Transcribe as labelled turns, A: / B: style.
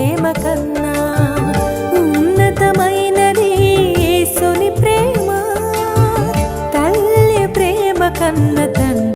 A: ప్రేమ కన్నా ఉన్నతమైనది సుని ప్రేమ తల్లి ప్రేమ కన్నా